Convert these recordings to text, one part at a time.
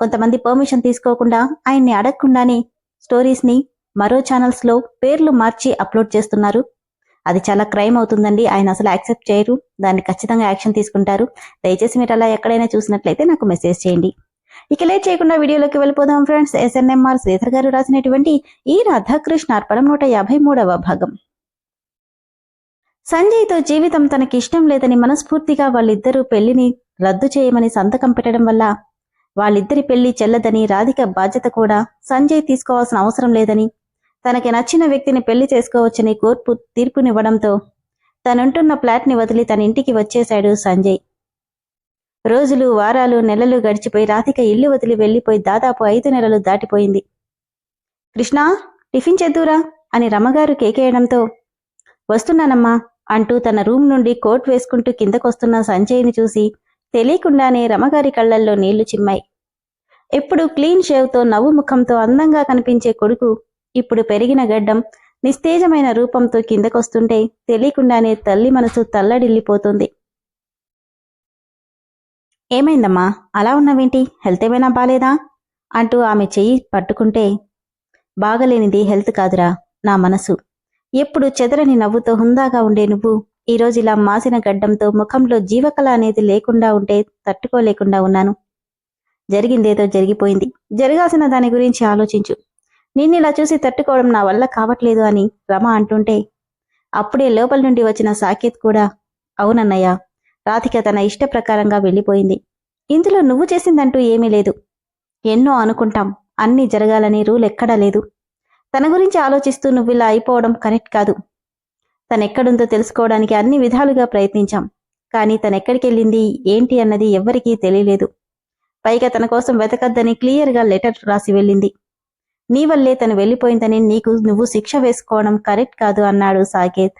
కొంతమంది పర్మిషన్ తీసుకోకుండా ఆయన్ని అడగకుండానే స్టోరీస్ని మరో ఛానల్స్లో పేర్లు మార్చి అప్లోడ్ చేస్తున్నారు. అది చాలా క్రైమ్ అవుతుందండి. ఆయన అసలు యాక్సెప్ట్ చేయరు. దాన్ని ఖచ్చితంగా యాక్షన్ తీసుకుంటారు. దయచేసి మీరు అలా ఎక్కడైనా చూసినట్లయితే నాకు మెసేజ్ చేయండి. ఇక లేట్ చేయకుండా వీడియోలోకి వెళ్ళిపోదాం ఫ్రెండ్స్ ఎస్ఎన్ఎంఆర్ శ్రీధర్ గారు రాసినటువంటి ఈ రాధాకృష్ణ అర్పణం నూట యాభై మూడవ భాగం. సంజయ్తో జీవితం తనకి ఇష్టం లేదని మనస్ఫూర్తిగా వాళ్ళిద్దరూ పెళ్ళిని రద్దు చేయమని సంతకం పెట్టడం వల్ల వాళ్ళిద్దరి పెళ్ళి చెల్లదని రాధిక బాధ్యత కూడా సంజయ్ తీసుకోవాల్సిన అవసరం లేదని తనకి నచ్చిన వ్యక్తిని పెళ్ళి చేసుకోవచ్చని కోర్టు తీర్పునివ్వడంతో తనుంటున్న ఫ్లాట్ని వదిలి తన ఇంటికి వచ్చేశాడు సంజయ్. రోజులు వారాలు నెలలు గడిచిపోయి రాధిక ఇల్లు వదిలి వెళ్ళిపోయి దాదాపు ఐదు నెలలు దాటిపోయింది. కృష్ణ టిఫిన్ చేద్దురా అని రమగారు కేకేయడంతో వస్తున్నానమ్మా అంటూ తన రూమ్ నుండి కోట్ వేసుకుంటూ కిందకొస్తున్న సంజయ్ని చూసి తెలియకుండానే రమగారి కళ్ళల్లో నీళ్ళు చిమ్మాయి. ఎప్పుడు క్లీన్ షేవ్తో నవ్వు ముఖంతో అందంగా కనిపించే కొడుకు ఇప్పుడు పెరిగిన గడ్డం నిస్తేజమైన రూపంతో కిందకొస్తుంటే తెలియకుండానే తల్లి మనసు తల్లడిల్లిపోతుంది. ఏమైందమ్మా? అలా ఉన్నావేంటి? హెల్త్ ఏమైనా బాలేదా? అంటూ ఆమె చెయ్యి పట్టుకుంటే బాగలేనిది హెల్త్ కాదురా నా మనసు. ఎప్పుడు చెదరని నవ్వుతో హుందాగా ఉండే నువ్వు ఈరోజు ఇలా మాసిన గడ్డంతో ముఖంలో జీవకళ అనేది లేకుండా ఉంటే తట్టుకోలేకుండా ఉన్నాను. జరిగిందేదో జరిగిపోయింది. జరగాల్సిన దాని గురించి ఆలోచించు. నిన్నిలా చూసి తట్టుకోవడం నా వల్ల కావట్లేదు అని రమ అంటుంటే అప్పుడే లోపల నుండి వచ్చిన సాకేత్ కూడా అవునన్నయ్య రాధిక తన ఇష్ట ప్రకారంగా వెళ్ళిపోయింది. ఇందులో నువ్వు చేసిందంటూ ఏమీ లేదు. ఎన్నో అనుకుంటాం అన్నీ జరగాలని రూల్ ఎక్కడా లేదు. తన గురించి ఆలోచిస్తూ నువ్వు ఇలా అయిపోవడం కరెక్ట్ కాదు. తనెక్కడుందో తెలుసుకోవడానికి అన్ని విధాలుగా ప్రయత్నించాం. కానీ తనెక్కడికెళ్ళింది ఏంటి అన్నది ఎవ్వరికీ తెలియలేదు. పైగా తన కోసం వెతకద్దని క్లియర్గా లెటర్ రాసి వెళ్ళింది. నీ వల్లే తను వెళ్ళిపోయిందని నీకు నువ్వు శిక్ష వేసుకోవడం కరెక్ట్ కాదు అన్నాడు సాకేత్.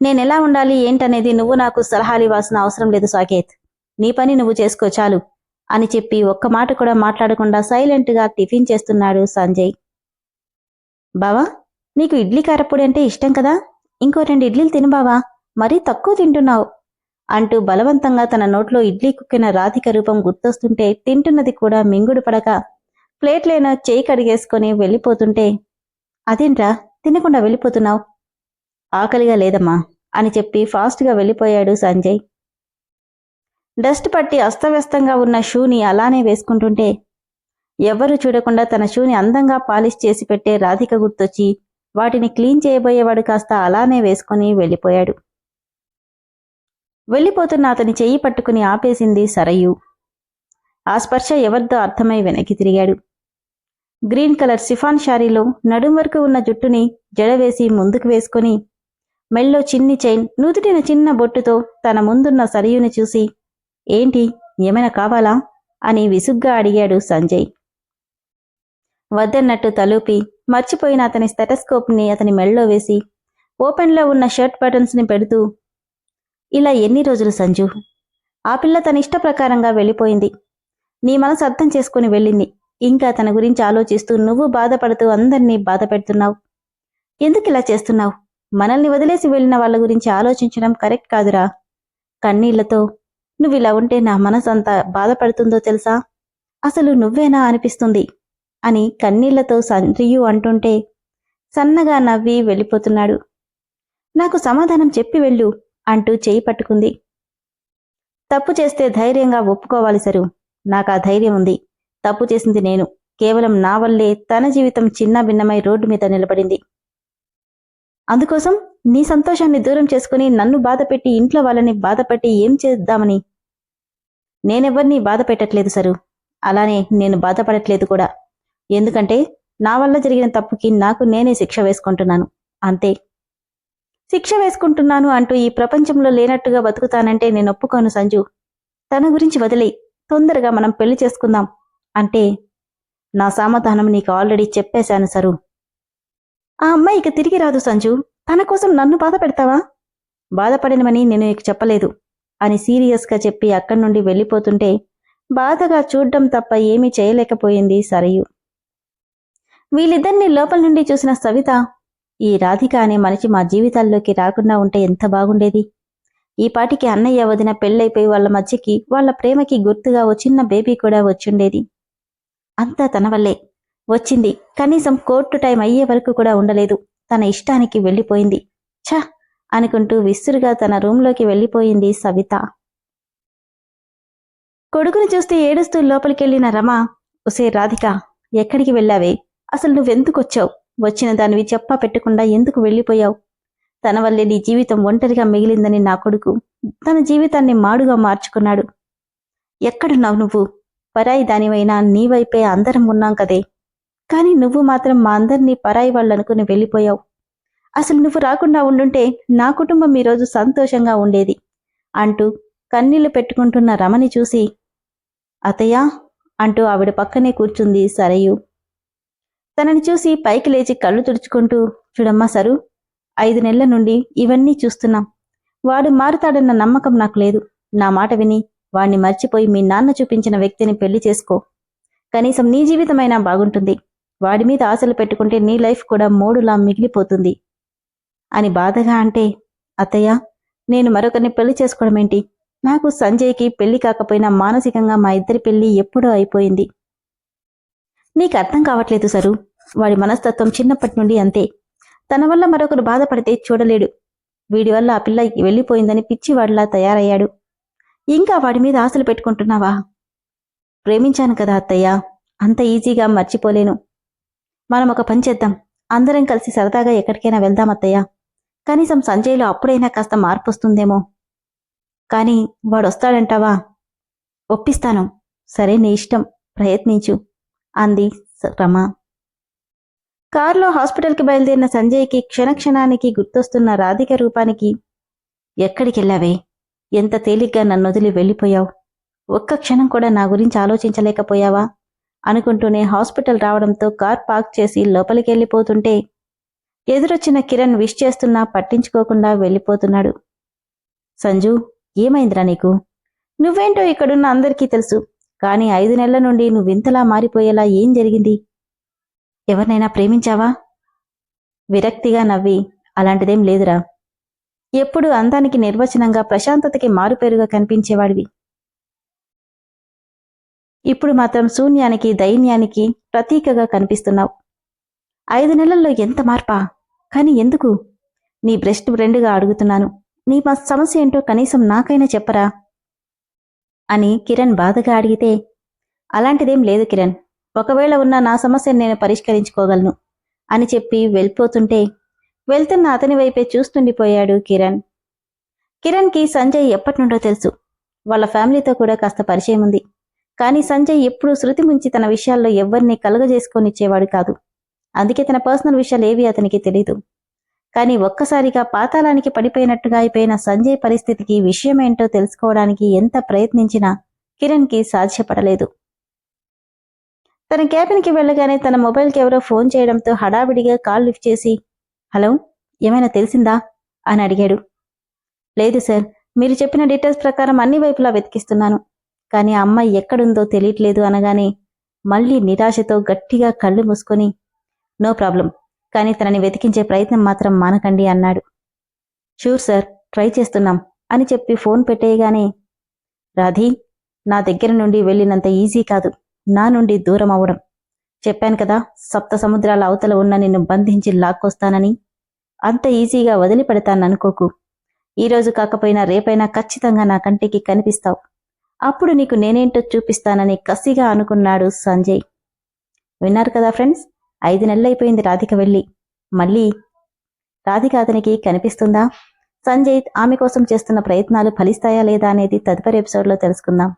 నేనెలా ఉండాలి ఏంటనేది నువ్వు నాకు సలహాలు ఇవ్వాల్సిన అవసరం లేదు సాకేత్. నీ పని నువ్వు చేసుకో చాలు అని చెప్పి ఒక్క మాట కూడా మాట్లాడకుండా సైలెంట్గా టిఫిన్ చేస్తున్నాడు సంజయ్. బావా నీకు ఇడ్లీ కారపొడి అంటే ఇష్టం కదా? ఇంకో రెండు ఇడ్లీలు తిను బావా మరీ తక్కువ తింటున్నావు. అంటూ బలవంతంగా తన నోట్లో ఇడ్లీ కుక్కిన రాధిక రూపం గుర్తొస్తుంటే తింటున్నది కూడా మింగుడు పడక ప్లేట్లైనా చేయి కడిగేసుకొని వెళ్ళిపోతుంటే అదేంట్రా? తినకుండా వెళ్ళిపోతున్నావు? ఆకలిగా లేదమ్మా అని చెప్పి ఫాస్ట్గా వెళ్ళిపోయాడు సంజయ్. డస్ట్ పట్టి అస్తవ్యస్తంగా ఉన్న షూని అలానే వేసుకుంటుంటే ఎవ్వరూ చూడకుండా తన షూని అందంగా పాలిష్ చేసి పెట్టే రాధిక గుర్తొచ్చి వాటిని క్లీన్ చేయబోయేవాడు కాస్త అలానే వేసుకొని వెళ్ళిపోయాడు. వెళ్ళిపోతున్న అతని చెయ్యి పట్టుకుని ఆపేసింది సరయు. ఆ స్పర్శ ఎవరిదో అర్థమై వెనక్కి తిరిగాడు. గ్రీన్ కలర్ సిఫాన్ శారీలో నడుం వరకు ఉన్న జుట్టుని జడవేసి ముందుకు వేసుకుని మెల్లో చిన్ని చైన్ నుదుటిన చిన్న బొట్టుతో తన ముందున్న సరయుని చూసి ఏంటి ఏమైనా కావాలా? అని విసుగ్గా అడిగాడు సంజయ్. వద్దన్నట్టు తలూపి మర్చిపోయిన అతని స్టెటస్కోప్ని అతని మెళ్ళో వేసి ఓపెన్లో ఉన్న షర్ట్ బటన్స్ని పెడుతూ ఇలా ఎన్ని రోజులు సంజు? ఆ పిల్ల తన ఇష్ట ప్రకారంగా వెళ్ళిపోయింది. నీ మనసు అర్థం చేసుకుని వెళ్ళింది. ఇంకా తన గురించి ఆలోచిస్తూ నువ్వు బాధపడుతూ అందరినీ బాధ పెడుతున్నావు. ఎందుకు ఇలా చేస్తున్నావు? మనల్ని వదిలేసి వెళ్ళిన వాళ్ళ గురించి ఆలోచించడం కరెక్ట్ కాదురా. కన్నీళ్ళతో నువ్వు ఇలా ఉంటే నా మనసు అంత బాధపడుతుందో తెలుసా? అసలు నువ్వేనా అనిపిస్తుంది? అని కన్నీళ్ళతో సంజయు అంటుంటే సన్నగా నవ్వి వెళ్ళిపోతున్నాడు. నాకు సమాధానం చెప్పి వెళ్ళు. అంటూ చేయి పట్టుకుంది. తప్పు చేస్తే ధైర్యంగా ఒప్పుకోవాలి సరు. నాకు ఆ ధైర్యం ఉంది. తప్పు చేసింది నేను. కేవలం నా వల్లే తన జీవితం చిన్న భిన్నమై రోడ్డు మీద నిలబడింది. అందుకోసం నీ సంతోషాన్ని దూరం చేసుకుని నన్ను బాధపెట్టి ఇంట్లో వాళ్ళని బాధపెట్టి ఏం చేద్దామని? నేనెవ్వరినీ బాధ పెట్టట్లేదు సరు. అలానే నేను బాధపడట్లేదు కూడా. ఎందుకంటే నా వల్ల జరిగిన తప్పుకి నాకు నేనే శిక్ష వేసుకుంటున్నాను. అంతే. శిక్ష వేసుకుంటున్నాను అంటూ ఈ ప్రపంచంలో లేనట్టుగా బతుకుతానంటే నేను ఒప్పుకోను సంజు. తన గురించి వదిలే. తొందరగా మనం పెళ్ళి చేసుకుందాం. అంటే నా సమాధానం నీకు ఆల్రెడీ చెప్పేశాను సరు. ఆ అమ్మాయి ఇక తిరిగి రాదు సంజు. తన కోసం నన్ను బాధ పెడతావా? బాధపడినమని నేను నీకు చెప్పలేదు అని సీరియస్గా చెప్పి అక్కడి నుండి వెళ్ళిపోతుంటే బాధగా చూడ్డం తప్ప ఏమీ చేయలేకపోయింది సరయు. వీళ్ళిద్దరిని లోపల నుండి చూసిన సవిత ఈ రాధిక అనే మనిషి మా జీవితాల్లోకి రాకుండా ఉంటే ఎంత బాగుండేది? ఈ పాటికి అన్నయ్య వదిన పెళ్ళైపోయి వాళ్ళ మధ్యకి వాళ్ళ ప్రేమకి గుర్తుగా ఓ చిన్న బేబీ కూడా వచ్చుండేది. అంతా తన వల్లే. వచ్చింది. కనీసం కోర్టు టైం అయ్యే వరకు కూడా ఉండలేదు. తన ఇష్టానికి వెళ్ళిపోయింది. ఛ! అనుకుంటూ విసురుగా తన రూంలోకి వెళ్ళిపోయింది సవిత. కొడుకుని చూస్తే ఏడుస్తూ లోపలికెళ్ళిన రమ ఒసే రాధిక ఎక్కడికి వెళ్ళావే? అసలు నువ్వెందుకొచ్చావు? వచ్చిన దానివి చెప్పా పెట్టకుండా ఎందుకు వెళ్ళిపోయావు? తన వల్లే నీ జీవితం ఒంటరిగా మిగిలిందని నా కొడుకు తన జీవితాన్ని మాడుగా మార్చుకున్నాడు. ఎక్కడున్నావు నువ్వు? పరాయి దానివైనా నీ వైపే అందరం ఉన్నాం కదే. కానీ నువ్వు మాత్రం మా అందరినీ పరాయి వాళ్ళనుకుని వెళ్ళిపోయావు. అసలు నువ్వు రాకుండా ఉండుంటే నా కుటుంబం ఈరోజు సంతోషంగా ఉండేది. అంటూ కన్నీళ్ళు పెట్టుకుంటున్న రమని చూసి అతయ్యా అంటూ ఆవిడ పక్కనే కూర్చుంది సరయు. తనని చూసి పైకి లేచి కళ్ళు తుడుచుకుంటూ చూడమ్మా సరు ఐదు నెలల నుండి ఇవన్నీ చూస్తున్నాం. వాడు మారుతాడన్న నమ్మకం నాకు లేదు. నా మాట విని వాణ్ణి మర్చిపోయి మీ నాన్న చూపించిన వ్యక్తిని పెళ్ళి చేసుకో. కనీసం నీ జీవితమైనా బాగుంటుంది. వాడి మీద ఆశలు పెట్టుకుంటే నీ లైఫ్ కూడా మూడులా మిగిలిపోతుంది. అని బాధగా అంటే అత్తయ్య నేను మరొకరిని పెళ్ళి చేసుకోవడమేంటి నాకు సంజయ్కి పెళ్ళి కాకపోయినా మానసికంగా మా ఇద్దరి పెళ్ళి ఎప్పుడో అయిపోయింది. నీకు అర్థం కావట్లేదు సరు. వాడి మనస్తత్వం చిన్నప్పటి నుండి అంతే. తన వల్ల మరొకరు బాధపడితే చూడలేడు. వీడి వల్ల ఆ పిల్ల వెళ్ళిపోయిందని పిచ్చివాడిలా తయారయ్యాడు. ఇంకా వాడి మీద ఆశలు పెట్టుకుంటున్నావా? ప్రేమించాను కదా అత్తయ్య. అంత ఈజీగా మర్చిపోలేను. మనం ఒక పని చేద్దాం. అందరం కలిసి సరదాగా ఎక్కడికైనా వెళ్దాం అత్తయ్య. కనీసం సంజయ్లో అప్పుడైనా కాస్త మార్పు వస్తుందేమో కానీ వాడొస్తాడంటావా? ఒప్పిస్తాను. సరే నీ ఇష్టం. ప్రయత్నించు. అంది రమ. కారులో హాస్పిటల్కి బయలుదేరిన సంజయ్కి క్షణక్షణానికి గుర్తొస్తున్న రాధిక రూపానికి ఎక్కడికెళ్ళావే? ఎంత తేలిగ్గా నన్నొదిలి వెళ్ళిపోయావు? ఒక్క క్షణం కూడా నా గురించి ఆలోచించలేకపోయావా? అనుకుంటూనే హాస్పిటల్ రావడంతో కార్ పార్క్ చేసి లోపలికి వెళ్ళిపోతుంటే ఎదురొచ్చిన కిరణ్ విష్ చేస్తున్నా పట్టించుకోకుండా వెళ్ళిపోతున్నాడు. సంజు ఏమైందిరా నీకు? నువ్వేంటో ఇక్కడున్న అందరికీ తెలుసు కానీ ఐదు నెలల నుండి నువ్వింతలా మారిపోయేలా ఏం జరిగింది? ఎవరినైనా ప్రేమించావా? విరక్తిగా నవ్వి అలాంటిదేం లేదురా. ఎప్పుడు అందానికి నిర్వచనంగా ప్రశాంతతకి మారుపేరుగా కనిపించేవాడివి. ఇప్పుడు మాత్రం శూన్యానికి దైన్యానికి ప్రతీకగా కనిపిస్తున్నావు. ఐదు నెలల్లో ఎంత మార్పా? కానీ ఎందుకు? నీ బ్రెస్ట్ ఫ్రెండ్గా అడుగుతున్నాను. నీ మా సమస్య ఏంటో కనీసం నాకైనా చెప్పరా? అని కిరణ్ బాధగా అడిగితే అలాంటిదేం లేదు కిరణ్. ఒకవేళ ఉన్న నా సమస్యను నేను పరిష్కరించుకోగలను అని చెప్పి వెళ్ళిపోతుంటే వెళ్తున్న అతని వైపే చూస్తుండిపోయాడు కిరణ్. కిరణ్కి సంజయ్ ఎప్పటి నుండో తెలుసు. వాళ్ళ ఫ్యామిలీతో కూడా కాస్త పరిచయం ఉంది. కానీ సంజయ్ ఎప్పుడూ శృతి ముంచి తన విషయాల్లో ఎవరిని కలుగజేసుకొనిచ్చేవాడు కాదు. అందుకే తన పర్సనల్ విషయాలు ఏవి అతనికి తెలీదు. కానీ ఒక్కసారిగా పాతాళానికి పడిపోయినట్టుగా అయిపోయిన సంజయ్ పరిస్థితికి విషయమేంటో తెలుసుకోవడానికి ఎంత ప్రయత్నించినా కిరణ్కి సాధ్యపడలేదు. తన క్యాబిన్కి వెళ్ళగానే తన మొబైల్కి ఎవరో ఫోన్ చేయడంతో హడావిడిగా కాల్ లిఫ్ట్ చేసి హలో ఏమైనా తెలిసిందా? అని అడిగాడు. లేదు సార్ మీరు చెప్పిన డీటెయిల్స్ ప్రకారం అన్ని వైపులా వెతికిస్తున్నాను. కానీ ఆ అమ్మాయి ఎక్కడుందో తెలియట్లేదు అనగానే మళ్ళీ నిరాశతో గట్టిగా కళ్ళు మూసుకొని నో ప్రాబ్లం కానీ తనని వెతికించే ప్రయత్నం మాత్రం మానకండి అన్నాడు. షూర్ సార్ ట్రై చేస్తున్నాం అని చెప్పి ఫోన్ పెట్టేయగానే రాధీ నా దగ్గర నుండి వెళ్ళినంత ఈజీ కాదు. నా నుండి దూరం అవడం. చెప్పాను కదా సప్త సముద్రాల అవతల ఉన్న నిన్ను బంధించి లాక్కొస్తానని. అంత ఈజీగా వదిలిపెడతాననుకోకు. ఈరోజు కాకపోయినా రేపైనా ఖచ్చితంగా నా కంటికి కనిపిస్తావు. అప్పుడు నీకు నేనేంటో చూపిస్తానని కసిగా అనుకున్నాడు సంజయ్. విన్నారు కదా ఫ్రెండ్స్ ఐదు నెలలైపోయింది రాధిక వెళ్ళి. మళ్ళీ రాధిక అతనికి కనిపిస్తుందా? సంజయ్ ఆమె కోసం చేస్తున్న ప్రయత్నాలు ఫలిస్తాయా లేదా అనేది తదుపరి ఎపిసోడ్లో తెలుసుకుందాం.